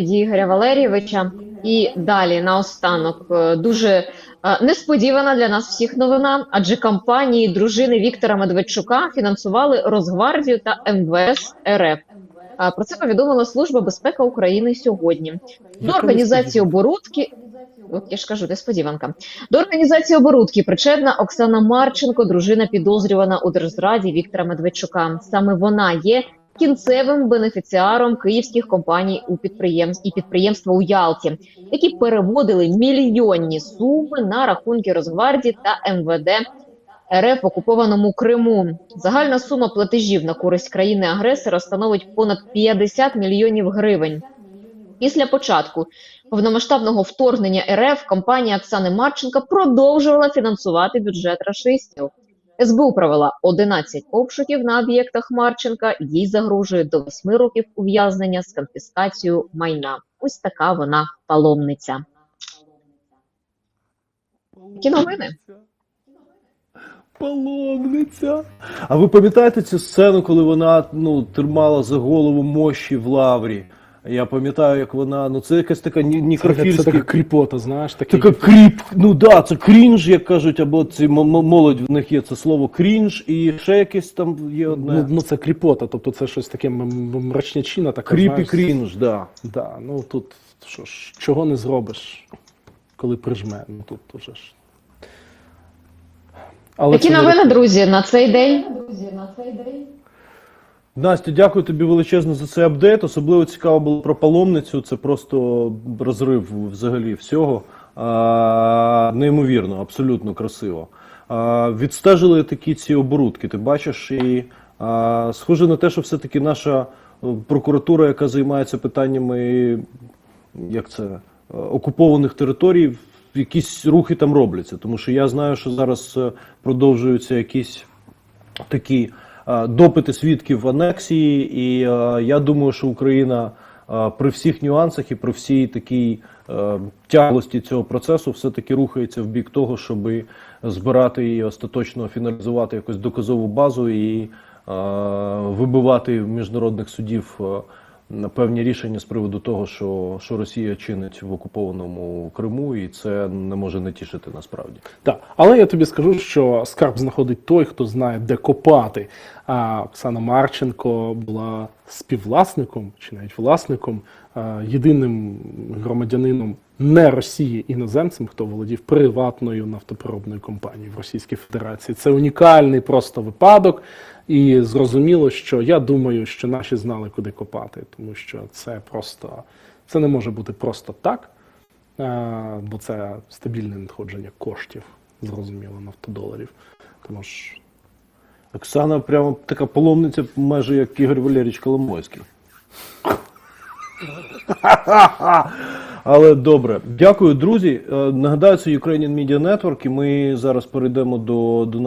Ігоря Валерійовича. І далі наостанок е, дуже е, несподівана для нас всіх новина, адже компанії дружини Віктора Медведчука фінансували Росгвардію та МВС РФ. А Про це повідомила Служба безпеки України сьогодні. До організації оборудки. От я ж кажу, несподіванка. До організації оборудки причетна Оксана Марченко, дружина підозрювана у держзраді Віктора Медведчука. Саме вона є кінцевим бенефіціаром київських компаній у підприємств і підприємства у Ялті, які переводили мільйонні суми на рахунки Росгвардії та МВД РФ окупованому Криму. Загальна сума платежів на користь країни-агресора становить понад 50 мільйонів гривень. Після початку повномасштабного вторгнення РФ компанія Оксани Марченка продовжувала фінансувати бюджет рашистів. СБУ провела 11 обшуків на об'єктах Марченка. Їй загрожує до 8 років ув'язнення з конфіскацією майна. Ось така вона паломниця. Такі новини. Паломниця. А ви пам'ятаєте цю сцену, коли вона ну, тримала за голову мощі в лаврі? Я пам'ятаю, як вона, ну це якась така ні- Це, це така кріпота, знаєш, такий. Така кріп, ну да, це крінж, як кажуть, або ці молодь в них є це слово крінж, і ще якесь там є одне. Ну, ну це кріпота, тобто це щось таке мрачнячина, така. Кріп і крінж, да. Да, ну тут що ж, чого не зробиш, коли прижме. Ну тут уже ж. Але Такі це не новини, рекорд. друзі, на цей день. Настя, дякую тобі величезно за цей апдейт. Особливо цікаво було про паломницю. Це просто розрив взагалі всього. А, неймовірно, абсолютно красиво. А, відстежили такі ці оборудки. Ти бачиш, і а, схоже на те, що все-таки наша е, прокуратура, яка займається питаннями як це, е, окупованих територій, якісь рухи там робляться. Тому що я знаю, що зараз е, продовжуються якісь такі допити свідків анексії, і е, я думаю, що Україна е, при всіх нюансах і при всій такій е, тяглості цього процесу все-таки рухається в бік того, щоб збирати і остаточно фіналізувати якусь доказову базу і е, вибивати в міжнародних судів. е, певні рішення з приводу того, що, що Росія чинить в окупованому Криму, і це не може не тішити насправді. Так, але я тобі скажу, що скарб знаходить той, хто знає, де копати. А Оксана Марченко була співвласником чи навіть власником, єдиним громадянином не Росії іноземцем, хто володів приватною нафтопереробною компанією в Російській Федерації. Це унікальний просто випадок. І зрозуміло, що я думаю, що наші знали, куди копати, тому що це просто це не може бути просто так. Е, бо це стабільне надходження коштів, зрозуміло, нафтодоларів. Тому ж Оксана прямо така паломниця, майже як Ігор Валерійович Коломойський. Але добре, дякую, друзі. Е, Нагадаю, це Ukrainian Media Network, і ми зараз перейдемо до, до нашого.